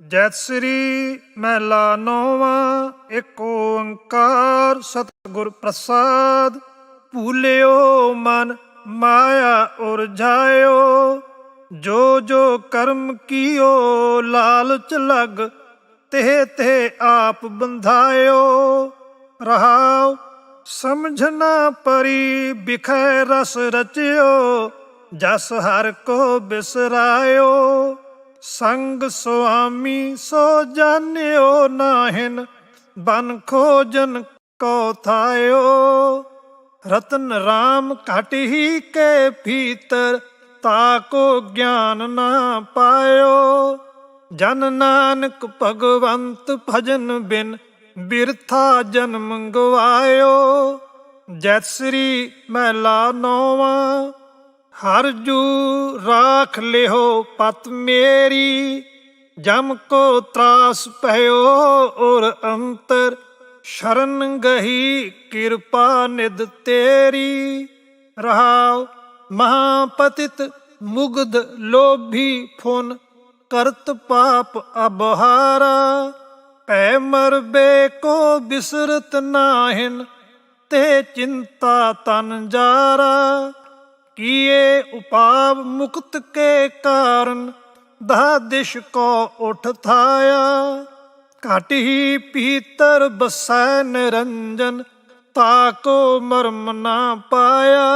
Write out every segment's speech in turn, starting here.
ਜੈ ਸ੍ਰੀ ਮਹਿਲਾ ਨੋਵਾ ਏਕ ਓੰਕਾਰ ਸਤਿਗੁਰ ਪ੍ਰਸਾਦ। ਭੂਲਿਓ ਮਨ, ਮਾਇਆ ਉਰਝਾਇਓ ਜੋ ਜੋ ਕਰਮ ਕੀਓ, ਲਾਲਚ ਲਗ, ਤੇ ਤੇ ਆਪ ਬੰਧਾਇਓ। ਰਹਾਉ ਸਮਝਣਾ ਪਰੀ ਬਿਖੈ ਰਸ ਰਚਿਓ, ਜਸ ਹਰ ਕੋ ਬਿਸਰਾਇਓ। ਸੰਗ ਸੁਆਮੀ ਸੋ ਜਾਣਿਓ ਨਾਹਿਨ, ਬਨ ਖੋਜਨ ਕੋ ਥਾਇਓ। ਰਤਨ ਰਾਮ ਘਟ ਹੀ ਕੇ ਭੀਤਰ ਤਾਕੋ ਗਿਆਨ ਨਾ ਪਾਇਓ। ਜਨ ਨਾਨਕ ਭਗਵੰਤ ਭਜਨ ਬਿਨ ਬਿਰਥਾ ਜਨਮ ਗਵਾਇਓ ਜੈ ਸ੍ਰੀ ਮਹਿਲਾ ਨੋਵਾ ਹਰ ਜੂ ਰਾਖ ਲਿਓ ਪਤ ਮੇਰੀ, ਜਮ ਕੋ ਤਰਾਸ ਭਇਓ ਔਰ ਅੰਤਰ, ਸ਼ਰਨ ਗਹੀ ਕਿਰਪਾ ਨਿਦ ਤੇਰੀ। ਰਹਾਉ ਮਹਾਪਤਿਤ ਮੁਗਧ ਲੋਭੀ ਫੁਨ, ਕਰਤ ਪਾਪ ਅਬਹਾਰਾ। ਪੈ ਮਰਬੇ ਕੋ ਬਿਸਰਤ ਨਾਹਿਨ, ਤੇ ਚਿੰਤਾ ਤਨ ਜਾਰਾ। ਕੀਏ ਉਪਾਵ ਮੁਕਤ ਕੇ ਕਾਰਨ ਦਾ ਦਿਸ਼ ਕੋ ਉਠ ਥਾਇਆ। ਘਟ ਹੀ ਪੀਤਰ ਬਸੈ ਨਿਰੰਜਨ ਤਾਕੋ ਮਰਮ ਨਾ ਪਾਇਆ।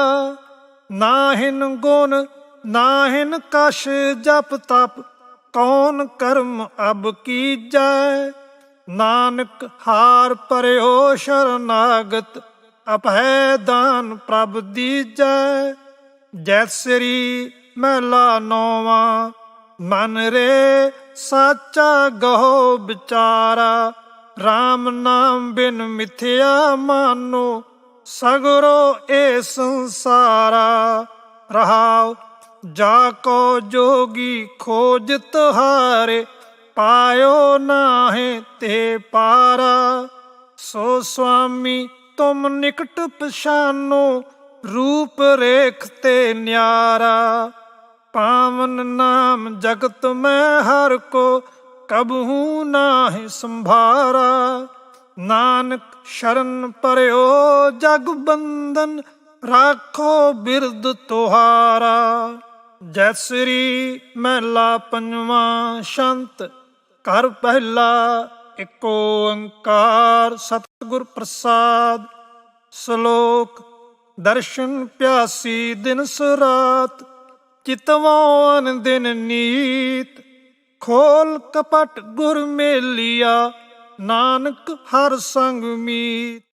ਨਾਹਿਨ ਗੁਣ, ਨਾਹਿਨ ਕਸ਼ ਜਪ ਤਪ, ਕੌਣ ਕਰਮ ਅਬ ਕੀਜੈ। ਨਾਨਕ ਹਾਰ ਪਰਿਓ ਸ਼ਰਨਾਗਤ ਅਭੈ ਦਾਨ ਪ੍ਰਭ ਦੀਜੈ। ਜੈ ਸ੍ਰੀ ਮਹਿਲਾ ਨੋਵਾ, ਮਨ ਰੇ ਸਾਚਾ ਗਹੋ ਵਿਚਾਰਾ RAM ਨਾਮ ਬਿਨ ਮਿਥਿਆ ਮਾਨੋ, ਸਗਰੋ ਏ ਸੰਸਾਰਾ। ਰਹਾਉ, ਜਾ ਕੋ ਜੋਗੀ ਖੋਜ ਤੁਹਾਰੇ, ਪਾਇਓ ਨਾਹੇ ਤੇ ਪਾਰਾ। ਸੋ ਸੁਆਮੀ ਤੁਮ ਨਿਕਟ ਪਛਾਨੋ ਰੂਪ ਰੇਖ ਤੇ ਨਿਆਰਾ, ਪਾਵਨ ਨਾਮ ਜਗਤ ਮੈਂ ਹਰ ਕੋ ਕਬਹੂ ਨਾਹਿ ਸੰਭਾਰਾ। ਨਾਨਕ ਸ਼ਰਨ ਪਰਿਓ ਜਗ ਬੰਧਨ ਰਾਖੋ ਬਿਰਦ ਤੁਹਾਰਾ। ਜੈ ਸ੍ਰੀ ਮਹਿਲਾ ਪੰਜਵਾਂ ਸ਼ੰਤ, ਘਰ ਪਹਿਲਾ ਏਕ ਓੰਕਾਰ ਸਤਿਗੁਰ ਪ੍ਰਸਾਦ। ਸ਼ਲੋਕ ਦਰਸ਼ਨ ਪਿਆਸੀ ਦਿਨ ਸਰਾਤ, ਚਿਤਵਾਨ ਦਿਨ ਨੀਤ। ਖੋਲ ਕਪਟ ਗੁਰ ਮੇਲਿਆ, ਨਾਨਕ ਹਰ ਸੰਗ ਮੀਤ।